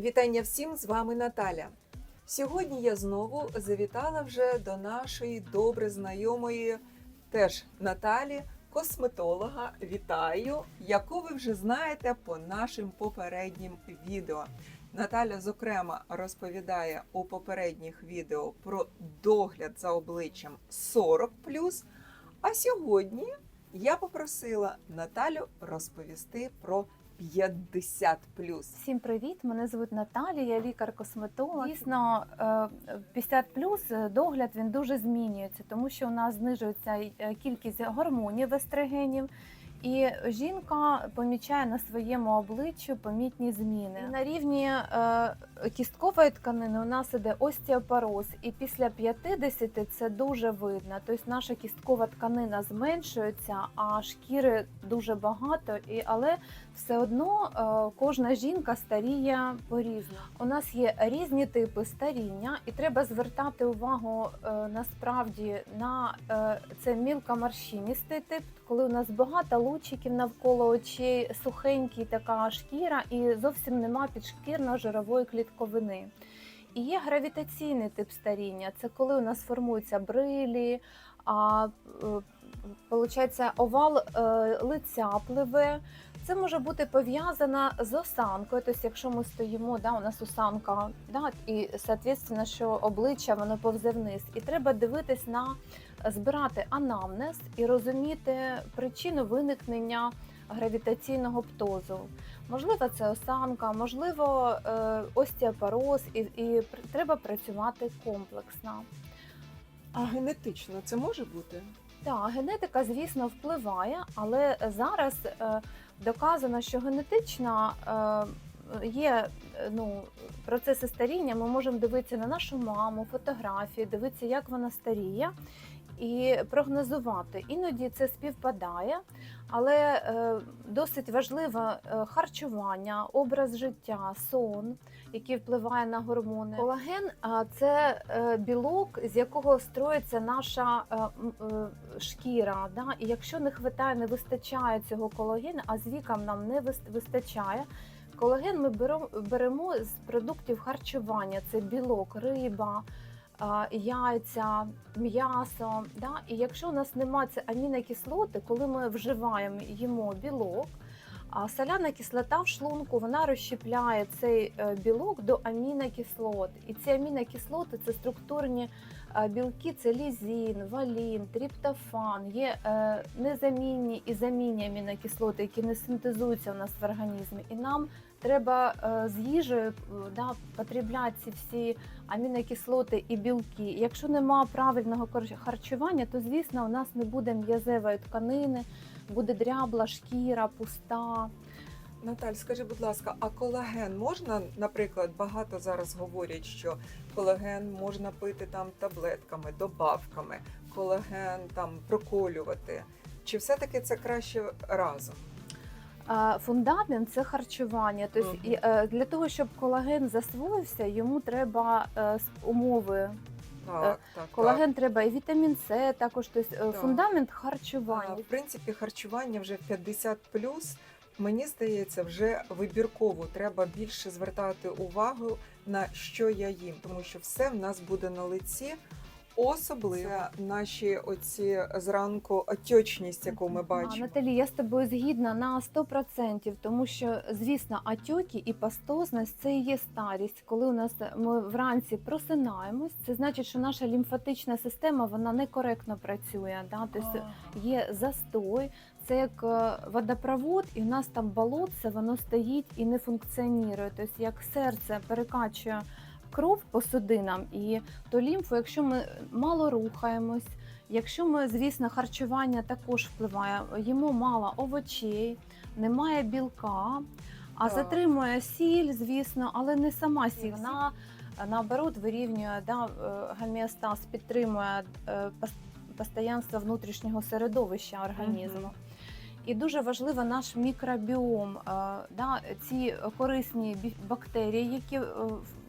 Вітання всім, з вами Наталя. Сьогодні я знову завітала вже до нашої добре знайомої теж Наталі, косметолога. Вітаю, яку ви вже знаєте по нашим попереднім відео. Наталя, зокрема, розповідає у попередніх відео про догляд за обличчям 40 А сьогодні я попросила Наталю розповісти про 50 Всім привіт! Мене звуть Наталія, я лікар-косметолог. Дійсно, е, 50 плюс догляд він дуже змінюється, тому що у нас знижується е, кількість гормонів естрогенів. І жінка помічає на своєму обличчю помітні зміни. На рівні е, кісткової тканини у нас іде остеопороз, і після 50 це дуже видно. Тобто наша кісткова тканина зменшується, а шкіри дуже багато, і, але все одно е, кожна жінка старіє по-різному. У нас є різні типи старіння, і треба звертати увагу е, насправді на е, це мілкоморщиністий тип, коли у нас багато лучиків навколо очей, сухенький така шкіра, і зовсім нема підшкірно-жирової клітковини. І є гравітаційний тип старіння. Це коли у нас формуються брилі, а е, Получається, овал е, лиця пливе. Це може бути пов'язано з осанкою. Тобто, якщо ми стоїмо, да, у нас осанка, да, і соответственно, що обличчя воно повзе вниз. І треба дивитись на збирати анамнез і розуміти причину виникнення гравітаційного птозу. Можливо, це осанка, можливо, е, остеопороз, і, і треба працювати комплексно. А генетично це може бути? Так, генетика, звісно, впливає, але зараз е, доказано, що генетично е, є ну, процеси старіння. Ми можемо дивитися на нашу маму, фотографії, дивитися, як вона старіє, і прогнозувати. Іноді це співпадає, але е, досить важливе харчування, образ життя, сон, який впливає на гормони. Колаген це е, білок, з якого строїться наша е, шкіра. Да? І якщо не хватає, не вистачає цього колагену, а з віком нам не вис- вистачає. Колаген ми беремо, з продуктів харчування: це білок, риба, яйця, м'ясо. Да? І якщо у нас немає амінокислоти, коли ми вживаємо їмо білок. Соляна кислота в шлунку вона розщепляє цей е, білок до амінокислот. І ці амінокислоти це структурні білки, це лізін, валін, тріптофан, є е, незамінні і замінні амінокислоти, які не синтезуються у нас в організмі. І нам треба е, з їжею е, да, потрібляти ці всі амінокислоти і білки. Якщо нема правильного харчування, то звісно у нас не буде м'язевої тканини, буде дрябла шкіра, пуста. Наталь, скажи, будь ласка, а колаген можна, наприклад, багато зараз говорять, що колаген можна пити там таблетками, добавками, колаген там проколювати. Чи все-таки це краще разом? А, Фундамент це харчування. Тобто, і, е, для того, щоб колаген засвоївся, йому треба е, с- умови. Так, так. Колаген треба і вітамін С, також тобто, е, Так. фундамент. А, харчування. в принципі, харчування вже 50 Мені здається, вже вибірково треба більше звертати увагу на що я їм, тому що все в нас буде на лиці. Особливо наші оці зранку отечність, яку ми А, бачимо. Наталі, я з тобою згідна на 100%, тому що, звісно, атьоки і пастозність це і є старість. Коли у нас ми вранці просинаємось, це значить, що наша лімфатична система вона некоректно працює. Да? Тобто є застой, це як е, водопровод, і в нас там болотце, воно стоїть і не функціонує. Тобто, як серце перекачує кров по судинам, і то лімфу, якщо ми мало рухаємось. Якщо ми, звісно, харчування також впливає, їмо мало овочей, немає білка, а затримує сіль, звісно, але не сама сіль. Вона е, наоборот вирівнює да, е, гомеостаз, підтримує постоянство внутрішнього середовища організму. І дуже важливо наш мікробіом, е, да, ці корисні бактерії, які е,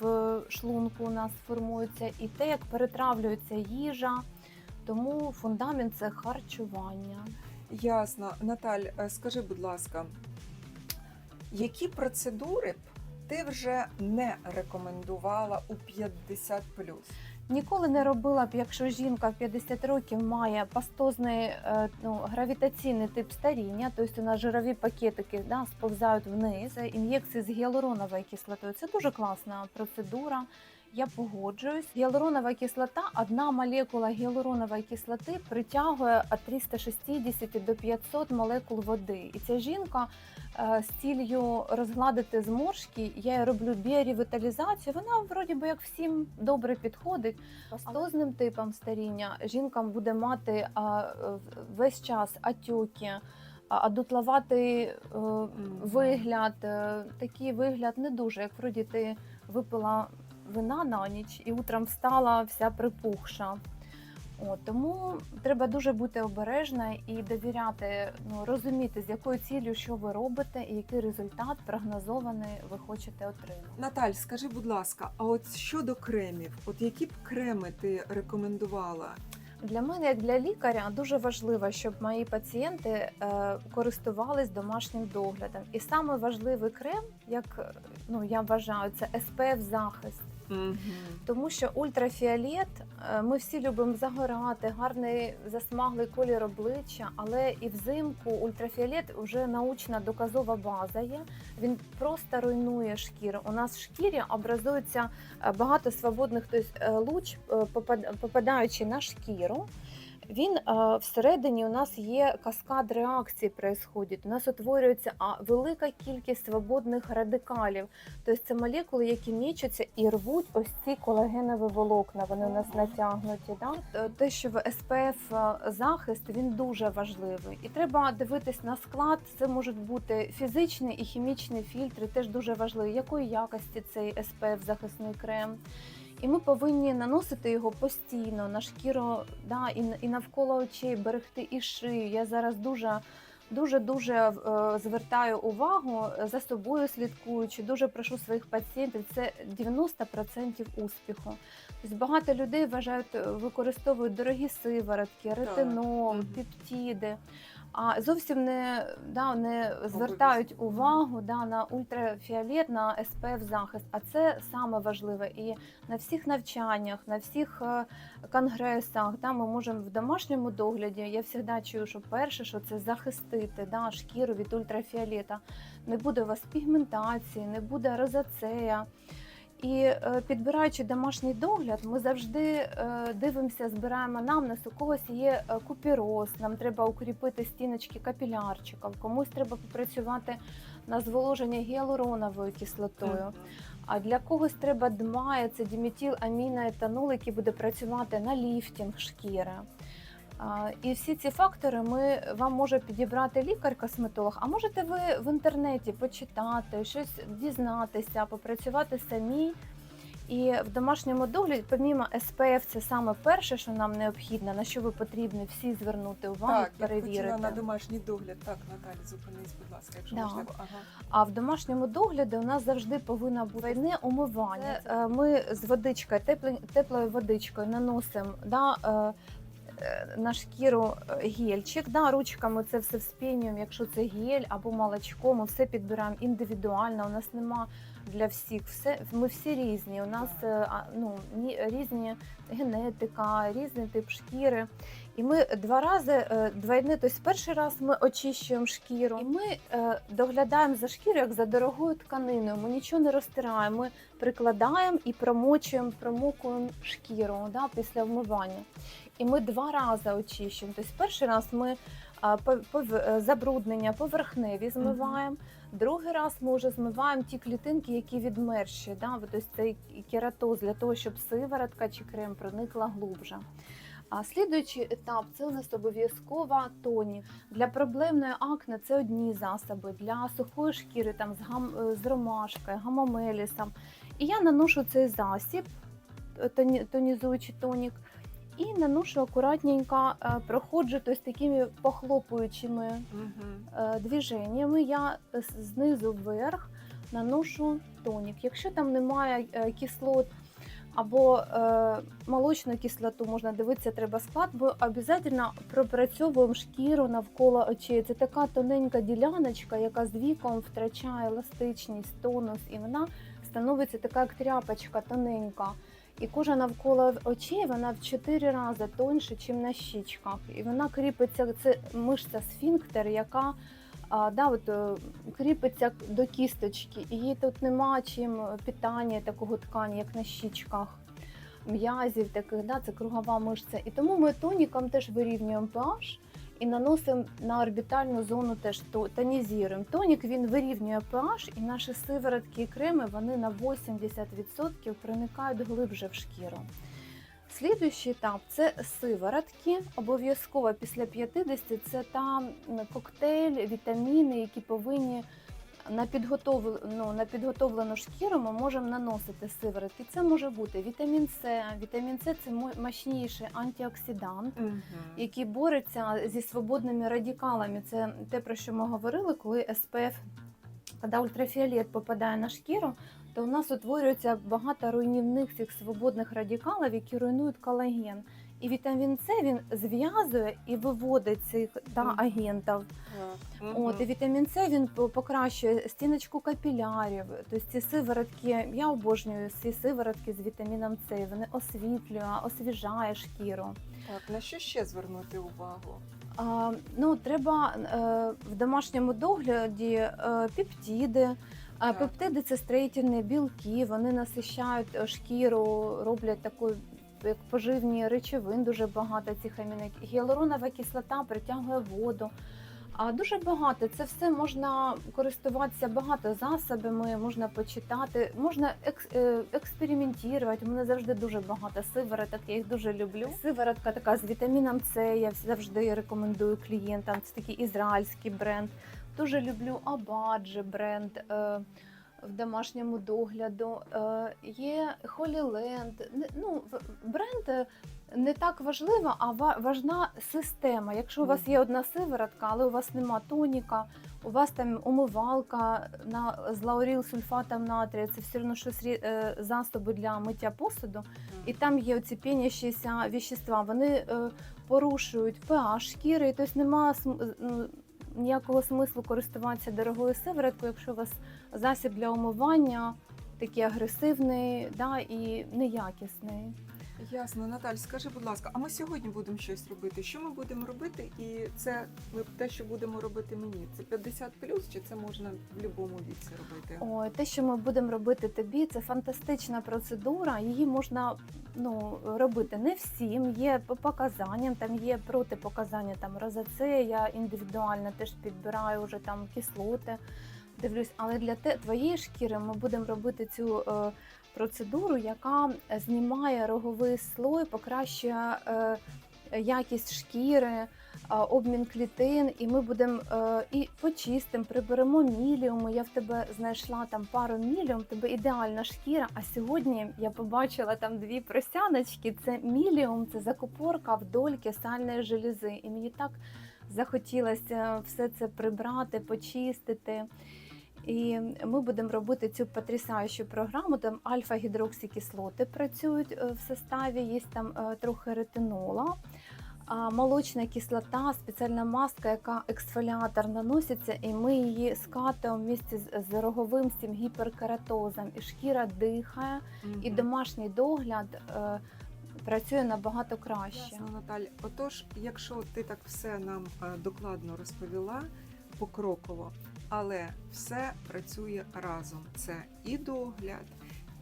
в шлунку у нас формуються, і те, як перетравлюється їжа. Тому фундамент це харчування. Ясно. Наталь, е, скажи, будь ласка, які процедури б ти вже не рекомендувала у 50 Ніколи не робила б, якщо жінка в 50 років має пастозний е, ну, гравітаційний тип старіння, тобто у нас жирові пакетики да, сповзають вниз. Ін'єкції з гіалуроновою кислотою. Це дуже класна процедура. Я погоджуюсь. Гіалуронова кислота, одна молекула гіалуронової кислоти притягує від 360 до 500 молекул води. І ця жінка е, з ціллю розгладити зморшки, я їй роблю біоревіталізацію. Вона вроді би як всім добре підходить. Пастозним типом старіння жінкам буде мати е, весь час атюки, а, адутловатий е, вигляд. е, Такий вигляд не дуже, як вроді ти випила вина на ніч і утром встала вся припухша. От, тому треба дуже бути обережна і довіряти, ну розуміти, з якою ціллю, що ви робите, і який результат прогнозований ви хочете отримати. Наталь, скажи, будь ласка, а от щодо кремів, от які б креми ти рекомендувала? Для мене, як для лікаря, дуже важливо, щоб мої пацієнти е, користувались домашнім доглядом. І саме важливий крем, як ну я вважаю, це SPF захист. Тому що ультрафіолет, е, ми всі любимо загорати, гарний засмаглий колір обличчя, але і взимку ультрафіолет вже научна доказова база є. Він просто руйнує шкіру. У нас в шкірі образується е, багато свободних, тобто луч, попад- попадаючи на шкіру. Він е, всередині у нас є каскад реакцій происходить. У нас утворюється а, велика кількість свободних радикалів. Тобто це молекули, які мічуться і рвуть ось ці колагенові волокна. Вони у нас натягнуті. Да? Е, Те, що в СПФ захист він дуже важливий, і треба дивитись на склад. Це можуть бути фізичні і хімічні фільтри, теж дуже важливі. Якої якості цей СПФ захисний крем. І ми повинні наносити його постійно на шкіру, да, і, і навколо очей берегти і шию. Я зараз дуже дуже дуже е, звертаю увагу за собою слідкуючи. Дуже прошу своїх пацієнтів. Це 90% успіху. Тобто багато людей вважають, е, використовують дорогі сиворотки, ретинол, пептиди. А зовсім не, да, не звертають увагу да, на ультрафіолет, на SPF захист. А це саме важливе. І на всіх навчаннях, на всіх е, конгресах, да, ми можемо в домашньому догляді. Я завжди чую, що перше, що це захистити да, шкіру від ультрафіолета. Не буде у вас пігментації, не буде розацея. І е, підбираючи домашній догляд, ми завжди е, дивимося, збираємо анамнез, у когось є е, купіроз, нам треба укріпити стіночки капілярчиків, комусь треба попрацювати на зволоження гіалуроновою кислотою. А для когось треба ДМА, це діметіл аміноетанол, який буде працювати на ліфтінг шкіри. І всі ці фактори ми вам може підібрати лікар-косметолог, а можете ви в інтернеті почитати, щось дізнатися, попрацювати самі. І в домашньому догляді, помімо СПФ, це саме перше, що нам необхідно, на що ви потрібні всі звернути увагу, Так, я б хотіла перевірити. на домашній догляд. Так, Наталі, зупинись, будь ласка, якщо Да. можливо. Ага. А в домашньому догляді у нас завжди повинно бути двойне умивання. Це, е, ми з водичкою, теплою, водичкою наносимо да, е, на шкіру е, гельчик. Да, ручками це все вспінюємо, якщо це гель або молочко, ми все підбираємо індивідуально. У нас нема для всіх. Все, ми всі різні. У нас е, ну, різні генетика, різний тип шкіри. І ми два рази е, двойне, тобто перший раз ми очищуємо шкіру, і ми доглядаємо за шкірою як за дорогою тканиною. Ми нічого не розтираємо. Ми прикладаємо і промочуємо, промокуємо шкіру да, після вмивання. І ми два рази очищуємо. Тобто перший раз ми забруднення поверхневі змиваємо. Другий раз ми вже змиваємо ті клітинки, які відмерші. Да? Тобто цей кератоз для того, щоб сиворотка чи крем проникла глубже. А слідуючий етап це у нас обов'язкова тонік. Для проблемної акне це одні засоби, для сухої шкіри там з, гам, з ромашкою, гамомелісом. І я наношу цей засіб, тоні- тонізуючий тонік, і наношу акуратненько, е, проходжу тобто, такими похлопуючими е, движеннями я знизу вверх наношу тонік. Якщо там немає е, кислот або молочну кислоту можна дивитися, треба склад, бо обов'язково пропрацьовуємо шкіру навколо очей. Це така тоненька діляночка, яка з віком втрачає еластичність, тонус, і вона становиться така як тряпочка тоненька. І кожа навколо очей вона в 4 рази тоньше, ніж на щічках. І вона кріпиться, це мишця сфінктер, яка а, да, от, е, кріпиться до кісточки. І їй тут нема чим питання такого ткані, як на щічках, м'язів таких, да, це кругова мишця. І тому ми тоніком теж вирівнюємо pH і наносимо на орбітальну зону теж то- тонізуємо. Тонік він вирівнює pH, і наші сиворотки і креми вони на 80% проникають глибше в шкіру. Слідуючий етап це сиворотки. Обов'язково після 50 це там коктейль, вітаміни, які повинні на підготовлену, на підготовлену шкіру ми можемо наносити сиворотки. Це може бути вітамін С. Вітамін С це мо- мощніший антиоксидант Мгм. який бореться зі свободними радикалами. Це те, про що ми говорили, коли СПФ, коли ультрафіолет попадає на шкіру, то у нас утворюється багато руйнівних цих свободних радикалів, які руйнують колаген. І вітамін С він зв'язує і виводить цих да, агентів. От і вітамін С він по- покращує стіночку капілярів. Тобто ці сиворотки, я обожнюю ці сиворотки з вітаміном С. Вони освітлює, освіжає шкіру. Так, на що ще звернути увагу? А, ну, треба е, в домашньому догляді е, пептиди. А Так. пептиди це строїтельні білки, вони насищають е, шкіру, роблять таку як поживні речовин, дуже багато цих амінок. Гіалуронова кислота притягує воду. А дуже багато це все можна користуватися багато засобами, можна почитати, можна екс, е, експериментувати. У мене завжди дуже багато сивороток, я їх дуже люблю. Сиворотка така з вітаміном С, я завжди рекомендую клієнтам. Це такий ізраїльський бренд. Дуже люблю Абаджи бренд. В домашньому догляду Е, є Холіленд. Ну, бренд е, не так важливо, а важна система. Якщо у вас є одна сиворотка, але у вас нема тоніка, у вас там умивалка на з лауріл сульфатом натрія, це все одно щось е, засоби для миття посуду. І там є оці пінящіся віщества, вони порушують pH шкіри, і тобто немає ну, ніякого смислу користуватися дорогою сивороткою, якщо у вас засіб для умивання такий агресивний да, і неякісний. Ясно, Наталь, скажи, будь ласка, а ми сьогодні будемо щось робити? Що ми будемо робити? І це ми те, що будемо робити мені, це 50 чи це можна в будь-якому віці робити? Ой, те, що ми будемо робити тобі, це фантастична процедура. Її можна ну, робити не всім. Є по показанням, там є протипоказання там розацея, я індивідуально теж підбираю вже там кислоти. Дивлюсь, але для те, твоєї шкіри ми будемо робити цю е, процедуру, яка знімає роговий слой, покращує е, якість шкіри, е, обмін клітин, і ми будемо е, і почистимо, приберемо міліуми. Я в тебе знайшла там пару міліум, тебе ідеальна шкіра. А сьогодні я побачила там дві просяночки. Це міліум, це закупорка вдоль сальної желізи. І мені так захотілося все це прибрати, почистити. І ми будемо робити цю потрясаючу програму. Там альфа-гідроксикислоти працюють е, в составі, є там е, трохи ретинола. Молочна кислота, спеціальна маска, яка ексфоліатор наноситься, і ми її скатуємо в місті з, роговим з цим гіперкератозом. І шкіра дихає, і домашній догляд е, працює набагато краще. Ясно, Наталь. Отож, якщо ти так все нам докладно розповіла покроково, але все працює разом. Це і догляд,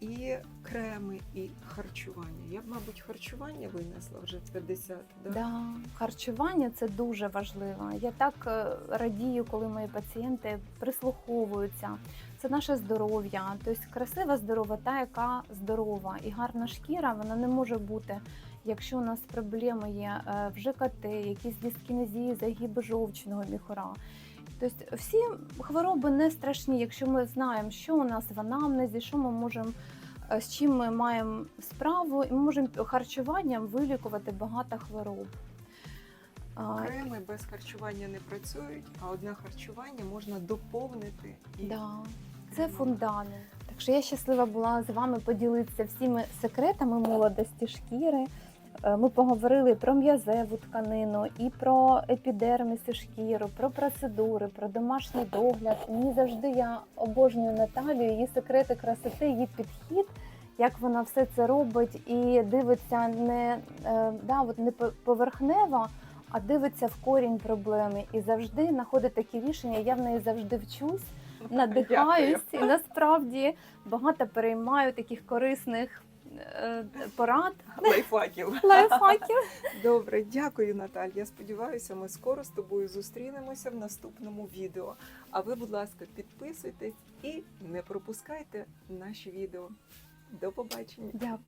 і креми, і харчування. Я б, мабуть, харчування винесла вже 50, да? Да, харчування це дуже важливо. Я так е, радію, коли мої пацієнти прислуховуються. Це наше здоров'я. Тобто красива здорова, та яка здорова і гарна шкіра, вона не може бути. Якщо у нас проблеми є е, в ЖКТ, якісь дискінезії, загиби жовчного міхура. Тобто всі хвороби не страшні, якщо ми знаємо, що у нас в анамнезі, що ми можемо, е, з чим ми маємо справу, і ми можемо харчуванням вилікувати багато хвороб. Креми без харчування не працюють, а одне харчування можна доповнити і да. Це фундамент. Так що я щаслива була з вами поділитися всіми секретами молодості шкіри. Е, Ми поговорили про м'язеву тканину, і про епідерміс і шкіру, про процедури, про домашній догляд. Мені завжди я обожнюю Наталію, її секрети красоти, її підхід, як вона все це робить і дивиться не, е, да, от не поверхнево, а дивиться в корінь проблеми і завжди знаходить такі рішення. Я в неї завжди вчусь надихаюсь і насправді багато переймаю таких корисних порад, Лайфхаків. лайфхаків. Добре, дякую, Наталь. Я сподіваюся, ми скоро з тобою зустрінемося в наступному відео. А ви, будь ласка, підписуйтесь і не пропускайте наші відео. До побачення. Дякую.